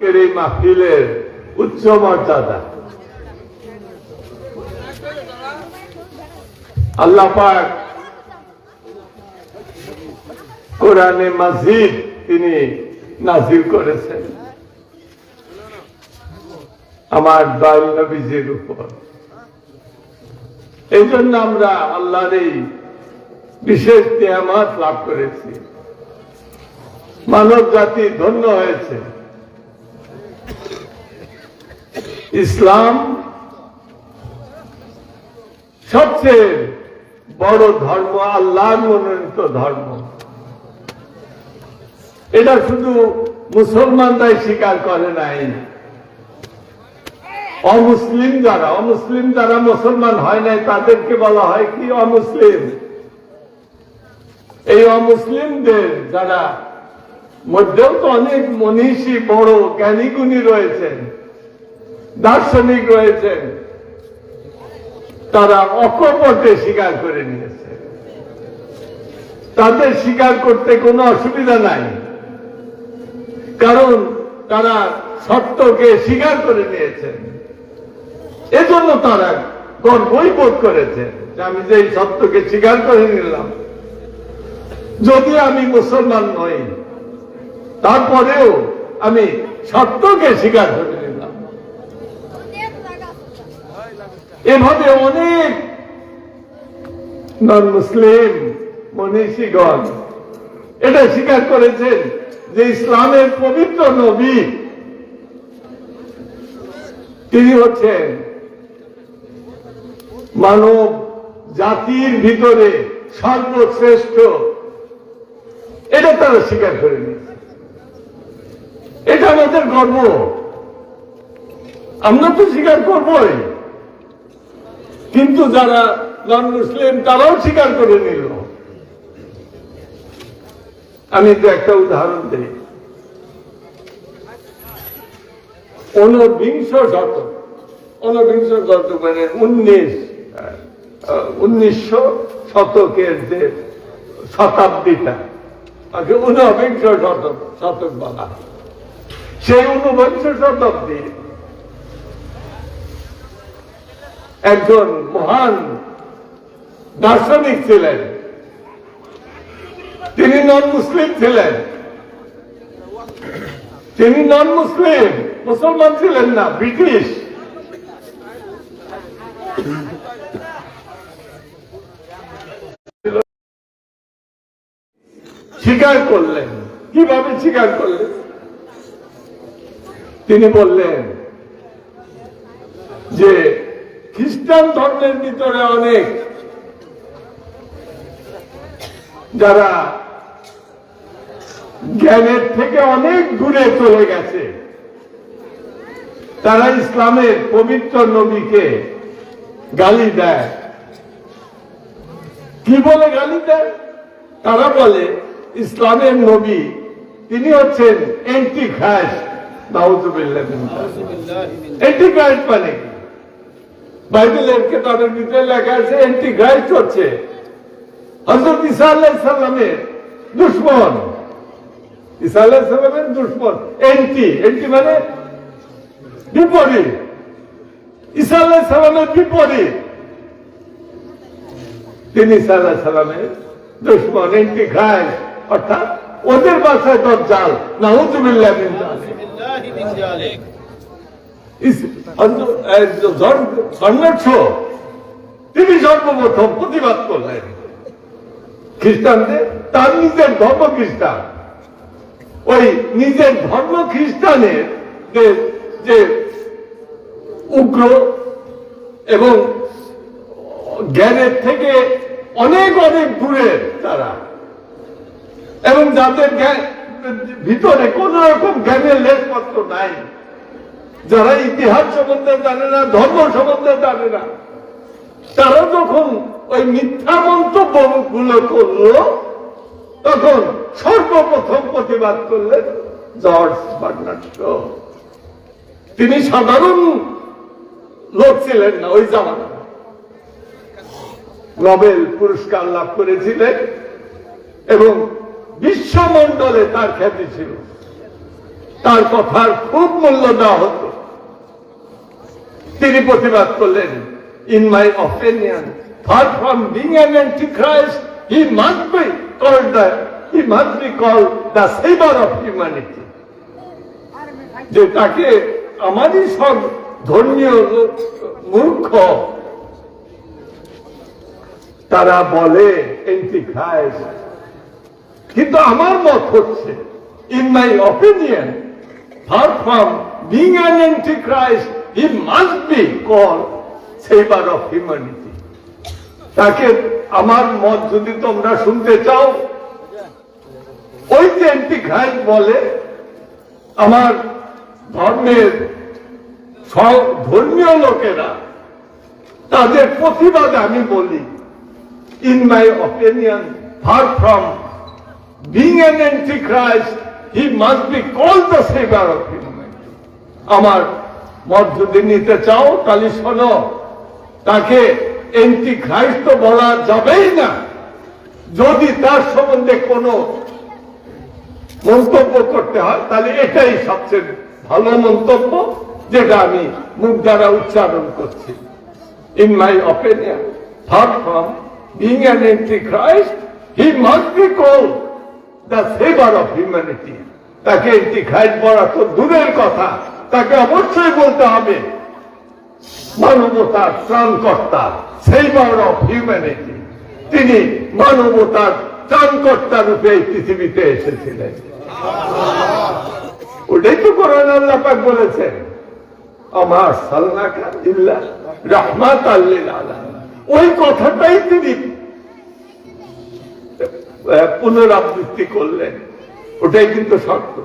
আজকের এই মাহফিলের উচ্চ মর্যাদা। আল্লাহ পাক কোরআনে মাজিদ তিনি নাজির করেছেন। আমার দয়াল নবীজির উপর। এই জন্য আমরা আল্লাহর এই বিশেষ নিয়ামত লাভ করেছি। মানব জাতি ধন্য হয়েছে। ইসলাম সবচেয়ে বড় ধর্ম আল্লাহর মনোনীত ধর্ম। এটা শুধু মুসলমানরাই স্বীকার করে নাই। অমুসলিম যারা অমুসলিম যারা মুসলমান হয় নাই, তাদেরকে বলা হয় কি? অমুসলিম। এই অমুসলিমদের যারা মধ্যেও তো অনেক মনীষী, বড় জ্ঞানীগুণী রয়েছেন। দার্শনিক রয়েছেন তারা অকপটে স্বীকার করে নিয়েছে। তাদের স্বীকার করতে কোনো অসুবিধা নাই। কারণ তারা সত্যকে স্বীকার করে নিয়েছেন এজন্য তারা গর্বই বোধ করেছে যে আমি যে সত্যকে স্বীকার করে নিলাম। যদি আমি মুসলমান নই, তারপরেও আমি সত্যকে স্বীকার করে নিলাম এভাবে অনেক নন মুসলিম মনীষীগণ এটা স্বীকার করেছেন যে ইসলামের পবিত্র নবী তিনি হচ্ছেন মানব জাতির ভিতরে সর্বশ্রেষ্ঠ। এটা তারা স্বীকার করে নিয়েছে। এটা আমাদের গর্ব। আমরা তো স্বীকার করবই। কিন্তু যারা নন মুসলিম তারাও স্বীকার করে নিল। আমি তো একটা উদাহরণ দিই। ঊনবিংশ শতক ঊনবিংশ শতক মানে উনিশ উনিশশো শতকের যে শতাব্দীটা তাকে ঊনবিংশ শতক শতক বলা সেই ঊনবিংশ শতাব্দী একজন মহান দার্শনিক ছিলেন। তিনি নন মুসলিম ছিলেন। তিনি নন মুসলিম মুসলমান ছিলেন না, ব্রিটিশ। স্বীকার করলেন। কীভাবে স্বীকার করলেন? তিনি বললেন যে খ্রিস্টান ধর্মের ভিতরে অনেক। যারা জ্ঞানের থেকে অনেক দূরে চলে গেছে তারা ইসলামের পবিত্র নবীকে গালি দেয়। কি বলে গালি দেয়? তারা বলে ইসলামের নবী তিনি হচ্ছেন এন্টি খ্রাস এন্টি খ্রাইস্ট মানে কি? বাইবেলের কেতাবের ভিতরে লেখা আছে এন্টি খ্রাইস্ট হচ্ছে। হজরত ইসা আল্লাহ সাল্লামের দুশ্মন। ইসা আল্লাহ সাল্লামের দুশ্মন। এন্টি এন্টি মানে বিপরীত। আল্লাহ সাল্লামের বিপরীত। তিনি আল্লাহ সাল্লামের দুশ্মন এন্টি অর্থাৎ ওদের বাসায় দজ্জাল। নাউজুবিল্লাহ মিন তিনি সর্বপ্রথম প্রতিবাদ করলেন। খ্রিস্টানদের, তার নিজের ধর্ম খ্রিস্টান। ওই নিজের ধর্ম খ্রিস্টানের যে উগ্র এবং জ্ঞানের থেকে অনেক অনেক দূরে তারা। এবং যাদের ভিতরে কোন রকম জ্ঞানের লেশপত্র নাই। যারা ইতিহাস সম্বন্ধে জানে না, ধর্ম সম্বন্ধে জানে না, তারা যখন ওই মিথ্যা মন্তব্যগুলো করল, তখন সর্বপ্রথম প্রতিবাদ করলেন জর্জ বার্নার্ড তিনি সাধারণ লোক ছিলেন না, ওই জামানা নোবেল পুরস্কার লাভ করেছিলেন এবং বিশ্বমণ্ডলে তার খ্যাতি ছিল। তার কথার খুব মূল্য দেওয়া হতো। তিনি প্রতিবাদ করলেন in my opinion far from being an antichrist he must be called the he must be call the saviour of humanity যে তাকে আমারই সব ধর্মীয় মূর্খ, তারা বলে অ্যান্টিক্রাইস্ট কিন্তু আমার মত হচ্ছে in my opinion far from being an antichrist he must be call saviour of humanity তাকে আমার মত যদি তোমরা শুনতে চাও, ওই যে বলে, আমার ধর্মের সব ধর্মীয় লোকেরা, তাদের প্রতিবাদে আমি বলি। In my opinion far from being an antichrist he must be call the saviour of humanity আমার মত যদি নিতে চাও, তাহলে শোনো, তাকে এন্টি খ্রাইস্ট বলা যাবেই না। যদি তার সম্বন্ধে কোনো মন্তব্য করতে হয়, তাহলে এটাই সবচেয়ে ভালো মন্তব্য, যেটা আমি মুখ দ্বারা উচ্চারণ করছি। In my opinion third from being an anti Christ he must be call the saviour of humanity তাকে এন্টি খ্রাইস্ট বলা তো দূরের কথা। তাকে অবশ্যই বলতে হবে। মানবতার ত্রাণকর্তা সেভার অফ হিউম্যানিটি তিনি মানবতার ত্রাণকর্তা রূপে এই পৃথিবীতে এসেছিলেন। ওটাই তো কোরআন আল্লাহ পাক বলেছেন। আমার সালনাকা ইল্লা রাহমাত ওই কথাটাই তিনি পুনরাবৃত্তি করলেন। ওটাই কিন্তু সত্য